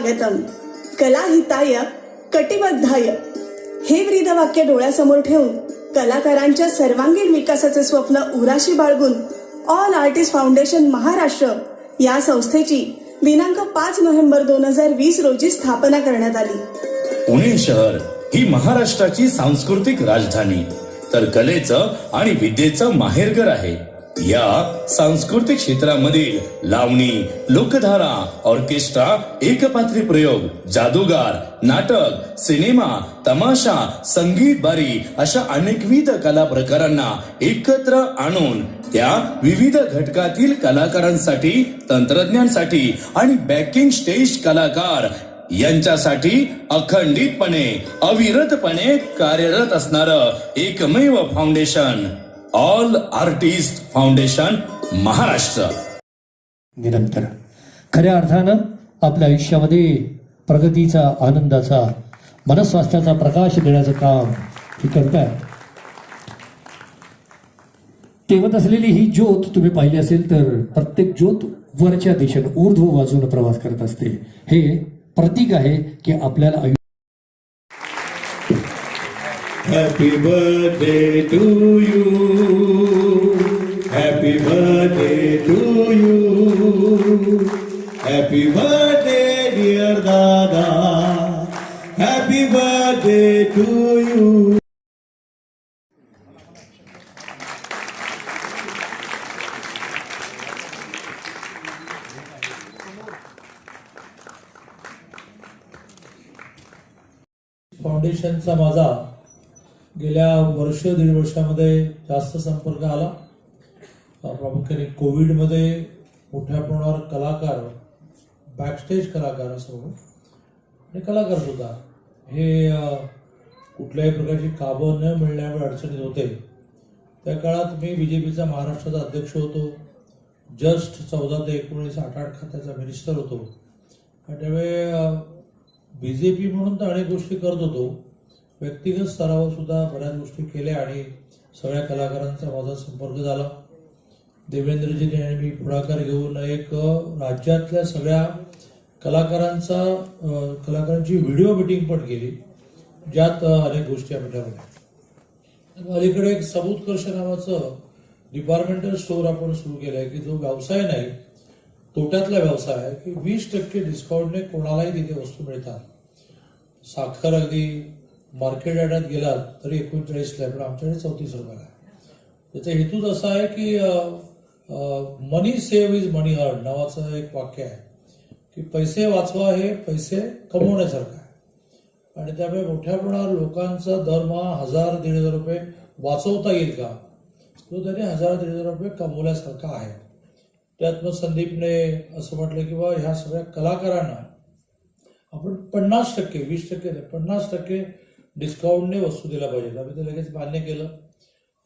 स्वागतम. कलाहिताय कटिबद्धाय. हे ब्रीदवाक्य डोळ्यासमोर ठेवून कलाकारांच्या सर्वांगीण विकासाचे स्वप्न उराशी बाळगून ऑल आर्टिस्ट फाउंडेशन महाराष्ट्र या संस्थेची दिनांक पाच नोव्हेंबर दोन हजार वीस रोजी स्थापना करण्यात आली. पुणे शहर ही महाराष्ट्राची सांस्कृतिक राजधानी तर कलेचं आणि विद्येचं माहेरघर आहे. या सांस्कृतिक क्षेत्रामधील लावणी लोकधारा ऑर्केस्ट्रा एकपात्री प्रयोग जादूगार नाटक सिनेमा तमाशा संगीत बारी अशा अनेकविध कला प्रकारांना एकत्र आणून त्या विविध घटकातील कलाकारांसाठी तंत्रज्ञांसाठी आणि बॅकिंग स्टेज कलाकार यांच्यासाठी अखंडितपणे अविरतपणे कार्यरत असणार एकमेव foundation. All artist foundation Maharashtra निरंतर. खऱ्या अर्थानं आपल्या आयुष्यामध्ये प्रगतीचा आनंदाचा मनस्वास्थ्याचा प्रकाश देण्याचं काम हे करतात तेवत असलेली ही ज्योत तुम्ही पाहिली असेल तर प्रत्येक ज्योत वरच्या दिशेनं ऊर्ध्व बाजूने प्रवास करत असते. हे प्रतीक आहे की आपल्याला आयु- Happy birthday to you. Happy birthday to you. Happy birthday, dear Dada. Happy birthday to you. गेल्या वर्ष दीड वर्षामध्ये जास्त संपर्क आला. प्रामुख्याने कोविडमध्ये मोठ्या प्रमाणावर कलाकार बॅकस्टेज कलाकार असो आणि कलाकार सुद्धा. हे कुठल्याही प्रकारची कामं न मिळण्यामुळे अडचणीत होते. त्या काळात मी बी जे पीचा महाराष्ट्राचा अध्यक्ष होतो. जस्ट चौदा ते एकोणीस आठ आठ खात्याचा मिनिस्टर होतो. आणि त्यावेळी बी जे पी म्हणून तर अनेक गोष्टी करत होतो. व्यक्तिगत स्तरावर सुद्धा बऱ्याच गोष्टी केल्या आणि सगळ्या कलाकारांचा माझा संपर्क झाला. देवेंद्रजीने आणि मी पुढाकार घेऊन एक राज्यातल्या सगळ्या कलाकारांचा कलाकारांची व्हिडिओ मिटिंग पण केली ज्यात अनेक गोष्टी आम्ही ठरवल्या. अलीकडे एक सबुत्कर्ष नावाचं डिपार्टमेंटल स्टोअर आपण सुरू केलं आहे की जो व्यवसाय नाही तोट्यातला व्यवसाय आहे की वीस टक्के डिस्काउंटने कोणालाही तिथे वस्तू मिळतात. साखर अगदी मार्केट यार्डात गेलात तरी एकोणचाळीसला आहे पण आमच्याकडे चौतीस रुपयाला आहे त्याचा हेतूच असा आहे की money save is money earn नावाचं एक वाक्य आहे की पैसे वाचवा हे पैसे कमवण्यासारखं आहे. आणि त्यामुळे मोठ्या प्रमाणावर लोकांचा दरमहा हजार दीड हजार रुपये वाचवता येईल का? तो त्याने हजार दीड हजार रुपये कमवल्यासारखा आहे. त्यात मग संदीपने असं म्हटलं की बा ह्या सगळ्या कलाकारांना आपण पन्नास टक्के वीस टक्के नाही पन्नास टक्के डिस्काउंटने वस्तू दिल्या पाहिजेत. आम्ही ते लगेच मान्य केलं.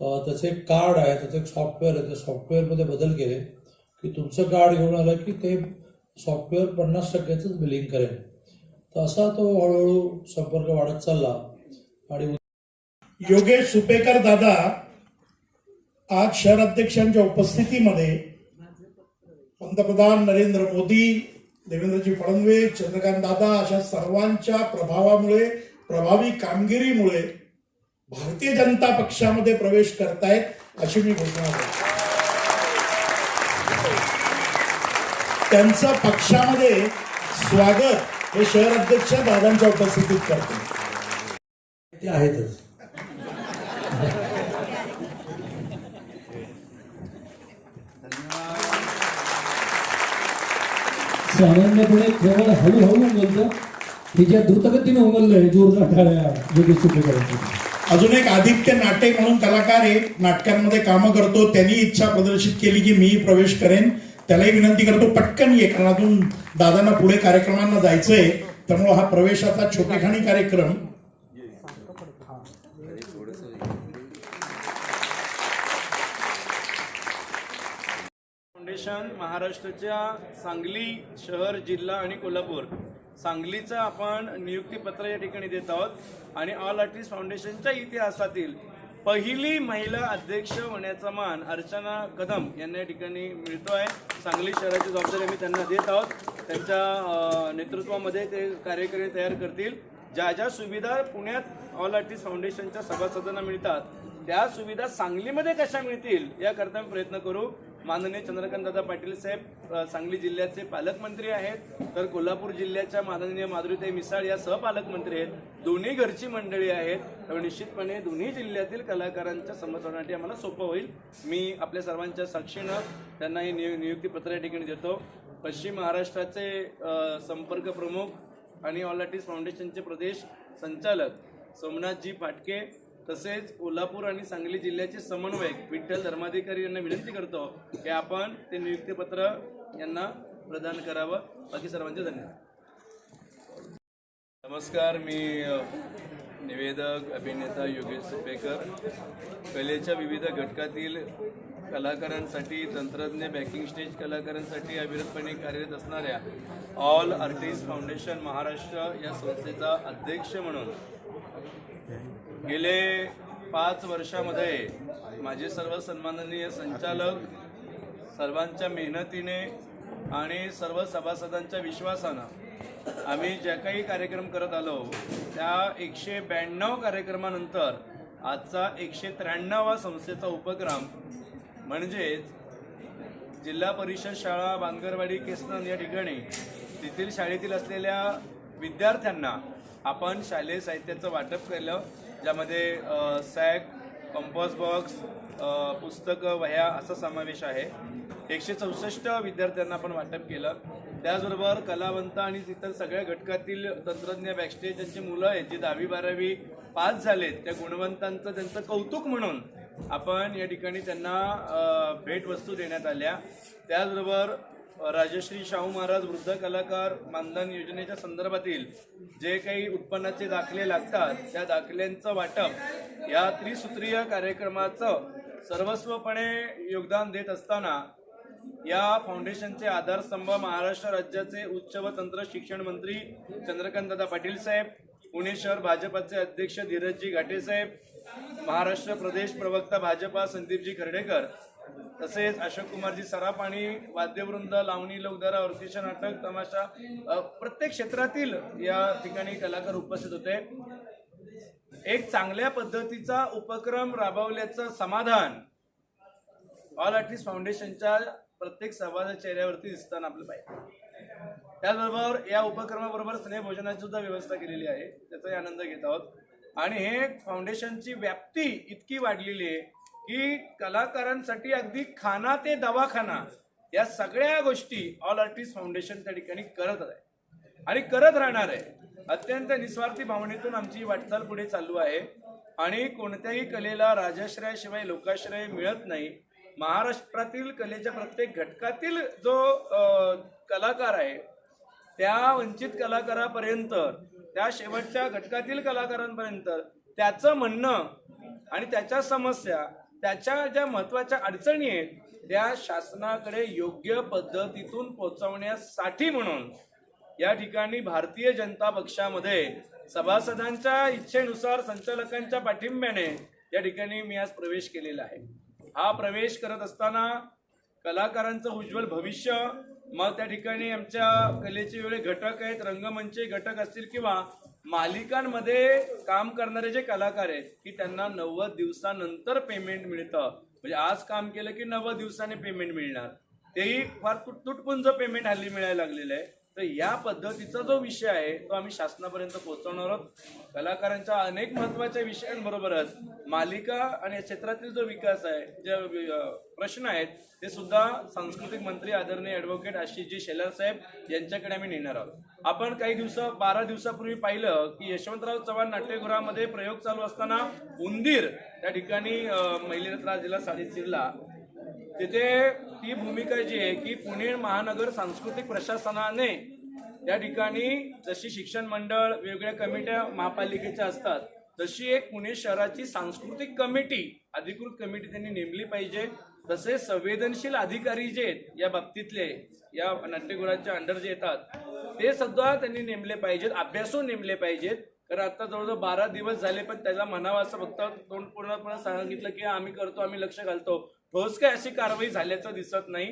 त्याचं एक कार्ड आहे त्याचं एक सॉफ्टवेअर आहे. त्या सॉफ्टवेअरमध्ये बदल केले की तुमचं कार्ड घेऊन आलं की ते सॉफ्टवेअर पन्नास टक्क्याचंच बिलिंग करेल. तर असा तो हळूहळू संपर्क वाढत चालला. आणि योगेश सुपेकर दादा आज शहराध्यक्षांच्या उपस्थितीमध्ये पंतप्रधान नरेंद्र मोदी देवेंद्रजी फडणवीस चंद्रकांत दादा अशा सर्वांच्या प्रभावामुळे प्रभावी कामगिरीमुळे भारतीय जनता पक्षामध्ये प्रवेश करतायत अशी मी घोषणा करतो. त्यांचं पक्षामध्ये स्वागत हे शहर अध्यक्ष दादांच्या उपस्थितीत करतो. ते आहेतच सामान्यपणे केवळ हळूहळू उमलतं हे ज्या द्रुतगतीने उमललंय जोरदार टाळ्या योगेश सुपेकरांची अजून एक आदित्य नाटे म्हणून कलाकार आहे. नाटकांमध्ये कामं करतो. त्यांनी इच्छा प्रदर्शित केली की मीही प्रवेश करेन. त्यालाही विनंती करतो पटकन ये कारण अजून दादांना पुढे कार्यक्रमांना जायचंय. त्यामुळे हा प्रवेशाचा छोटेखानी कार्यक्रम. फाउंडेशन महाराष्ट्राच्या सांगली शहर जिल्हा आणि कोल्हापूर. सांगलीचं आपण नियुक्तीपत्र या ठिकाणी देत आहोत. आणि ऑल आर्टिस्ट फाउंडेशनच्या इतिहासातील पहिली महिला अध्यक्ष होण्याचा मान अर्चना कदम यांना या ठिकाणी मिळतो आहे सांगली शहराची जबाबदारी आम्ही त्यांना देत आहोत. त्यांच्या नेतृत्वामध्ये ते कार्यकारी तयार करतील. ज्या ज्या सुविधा पुण्यात ऑल आर्टिस्ट फाउंडेशनच्या सभासदांना मिळतात त्या सुविधा सांगलीमध्ये कशा मिळतील याकरता मी प्रयत्न करू. माननीय चंद्रकांतदादा पाटील साहेब सांगली जिल्ह्याचे पालकमंत्री आहेत तर कोल्हापूर जिल्ह्याच्या माननीय माधुरीताई मिसाळ या सहपालकमंत्री आहेत. दोन्ही घरची मंडळी आहेत. त्यामुळे निश्चितपणे दोन्ही जिल्ह्यातील कलाकारांच्या समजवण्यासाठी आम्हाला सोपं होईल. मी आपल्या सर्वांच्या साक्षीनं त्यांना हे नियु नियुक्तीपत्र या ठिकाणी देतो. पश्चिम महाराष्ट्राचे संपर्क प्रमुख आणि ऑल आर्टिस्ट फाउंडेशनचे प्रदेश संचालक सोमनाथजी फाटके तसेच कोल्हापूर आणि सांगली जिल्ह्याचे समन्वयक विठ्ठल धर्माधिकारी यांना विनंती करतो की आपण ते नियुक्तीपत्र यांना प्रदान करावं. बाकी सर्वांचे धन्यवाद. नमस्कार मी निवेदक अभिनेता योगेश सुपेकर. कलेच्या विविध घटकातील कलाकारांसाठी तंत्रज्ञ बॅकिंग स्टेज कलाकारांसाठी अविरतपणे कार्यरत असणाऱ्या ऑल आर्टिस्ट फाउंडेशन महाराष्ट्र या संस्थेचा अध्यक्ष म्हणून गेले पाच वर्षामध्ये माझे सर्व सन्माननीय संचालक सर्वांच्या मेहनतीने आणि सर्व सभासदांच्या विश्वासानं आम्ही ज्या काही कार्यक्रम करत आलो त्या एकशे ब्याण्णव कार्यक्रमानंतर आजचा एकशे त्र्याण्णवा संस्थेचा उपक्रम म्हणजेच जिल्हा परिषद शाळा बांगरवाडी केसनन या ठिकाणी तेथील शाळेतील असलेल्या विद्यार्थ्यांना आपण शालेय साहित्याचं वाटप केलं. ज्यामध्ये सॅक कंपॉस बॉक्स पुस्तकं वह्या असा समावेश आहे. एकशे चौसष्ट विद्यार्थ्यांना आपण वाटप केलं. त्याचबरोबर कलावंत आणि इतर सगळ्या घटकातील तंत्रज्ञ बॅकस्टेज ज्यांची मुलं आहेत जी दहावी बारावी पास झालेत त्या गुणवंतांचं त्यांचं कौतुक म्हणून आपण या ठिकाणी त्यांना भेटवस्तू देण्यात आल्या. त्याचबरोबर राजश्री शाहू महाराज वृद्ध कलाकार मानधन योजनेच्या संदर्भातील जे काही उत्पन्नाचे दाखले लागतात त्या दाखल्यांचं वाटप या त्रिसूत्रीय कार्यक्रमाचं सर्वस्वपणे योगदान देत असताना या फाउंडेशनचे आधारस्तंभ महाराष्ट्र राज्याचे उच्च व तंत्र शिक्षण मंत्री चंद्रकांतदादा पाटील साहेब पुणे शहर भाजपाचे अध्यक्ष धीरजजी घाटे साहेब महाराष्ट्र प्रदेश प्रवक्ता भाजपा संदीपजी खर्डेकर तसेच अशोक कुमारजी सराफ आणि वाद्यवृंद लावणी लोकधारा ऑर्केस्ट्रा नाटक तमाशा प्रत्येक क्षेत्रातील या ठिकाणी कलाकार उपस्थित होते. एक चांगल्या पद्धतीचा उपक्रम राबवल्याचं समाधान ऑल आर्टिस्ट फाउंडेशनच्या प्रत्येक सहभागाच्या चेहऱ्यावरती दिसताना आपलं पाहिजे त्याचबरोबर या उपक्रमाबरोबर स्नेहभोजनाची सुद्धा व्यवस्था केलेली आहे. त्याचाही आनंद घेत आहोत. आणि हे फाउंडेशनची व्याप्ती इतकी वाढलेली आहे की कलाकारांसाठी अगदी खाना ते दवाखाना या सगळ्या गोष्टी ऑल आर्टिस्ट फाउंडेशन त्या ठिकाणी करत आहे. आणि करत राहणार आहे. अत्यंत निस्वार्थी भावनेतून आमची वाटचाल पुढे चालू आहे. आणि कोणत्याही कलेला राजाश्रयाशिवाय लोकाश्रय मिळत नाही. महाराष्ट्रातील कलेच्या प्रत्येक घटकातील जो कलाकार आहे त्या वंचित कलाकारापर्यंत त्या शेवटच्या घटकातील कलाकारांपर्यंत त्याचं म्हणणं आणि त्याच्या समस्या त्याच्या ज्या महत्त्वाच्या अडचणी आहेत त्या शासनाकडे योग्य पद्धतीतून पोहोचवण्यासाठी म्हणून या ठिकाणी भारतीय जनता पक्षामध्ये सभासदांच्या इच्छेनुसार संचालकांच्या पाठिंब्याने या ठिकाणी मी आज प्रवेश केलेला आहे. हा प्रवेश करत असताना कलाकारांचं उज्ज्वल भविष्य मग त्या ठिकाणी आमच्या कलेचे वेगळे घटक आहेत रंगमंच घटक असतील किंवा मालिकांमध्ये काम करणारे जे कलाकार आहेत की त्यांना नव्वद दिवसानंतर पेमेंट मिळतं. म्हणजे आज काम केलं की नव्वद दिवसाने पेमेंट मिळणार. तेही फार तुट तुटपुंज पेमेंट हल्ली मिळायला लागलेलं आहे. तर या पद्धतीचा जो विषय आहे तो आम्ही शासनापर्यंत पोहोचवणार आहोत. कलाकारांच्या अनेक महत्त्वाच्या विषयांबरोबरच मालिका आणि या क्षेत्रातील जो विकास आहे जे प्रश्न आहेत ते सुद्धा सांस्कृतिक मंत्री आदरणीय ॲडव्होकेट आशिषजी शेलार साहेब यांच्याकडे आम्ही नेणार आहोत. आपण काही दिवस बारा दिवसापूर्वी पाहिलं की यशवंतराव चव्हाण नाट्यगृहामध्ये प्रयोग चालू असताना उंदीर त्या ठिकाणी अ, महिलेला त्रास दिला तिथे ती भूमिका जी आहे की पुणे महानगर सांस्कृतिक प्रशासनाने या ठिकाणी जशी शिक्षण मंडळ वेगवेगळ्या कमिट्या महापालिकेच्या असतात तशी एक पुणे शहराची सांस्कृतिक कमिटी अधिकृत कमिटी त्यांनी नेमली पाहिजे. तसे संवेदनशील अधिकारी जे आहेत या बाबतीतले या नाट्यगृहाच्या अंडर जे येतात ते सुद्धा त्यांनी नेमले पाहिजेत अभ्यासू नेमले पाहिजेत. कारण आता जवळजवळ बारा दिवस झाले पण त्याला म्हणावं असं फक्त तोंड पूर्णपणे सांगितलं की आम्ही करतो आम्ही लक्ष घालतो. ठोस काय अशी कारवाई झाल्याचं दिसत नाही.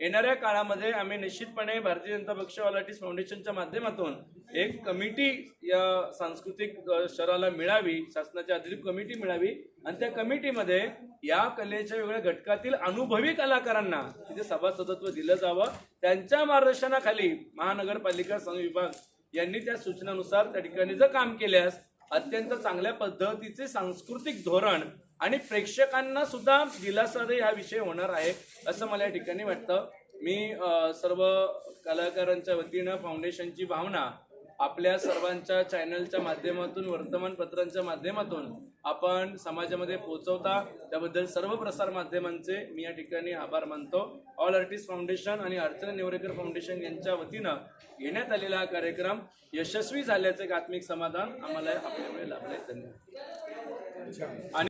येणाऱ्या काळामध्ये आम्ही निश्चितपणे भारतीय जनता पक्ष ऑल फाउंडेशनच्या माध्यमातून एक कमिटी या सांस्कृतिक शहराला मिळावी शासनाची अधिकृत कमिटी मिळावी आणि त्या कमिटीमध्ये या कलेच्या वेगवेगळ्या घटकातील अनुभवी कलाकारांना तिथे सभासदत्व दिलं जावं. त्यांच्या मार्गदर्शनाखाली महानगरपालिका संघ विभाग यांनी त्या सूचनानुसार त्या ठिकाणी जर काम केल्यास अत्यंत चांगल्या पद्धतीचे सांस्कृतिक धोरण आणि प्रेक्षकांना सुद्धा दिलासादायी हा विषय होणार आहे असं मला या ठिकाणी वाटतं. मी सर्व कलाकारांच्या वतीनं फाउंडेशनची भावना आपल्या सर्वांच्या चॅनलच्या माध्यमातून वर्तमानपत्रांच्या माध्यमातून आपण समाजामध्ये पोहोचवता त्याबद्दल सर्व प्रसार माध्यमांचे मी या ठिकाणी आभार मानतो. ऑल आर्टिस्ट फाउंडेशन आणि अर्चना नेवरेकर फाउंडेशन यांच्या वतीनं घेण्यात आलेला हा कार्यक्रम यशस्वी झाल्याचे आत्मिक समाधान आम्हाला आपल्यामुळे लाभले धन्यवाद. आणि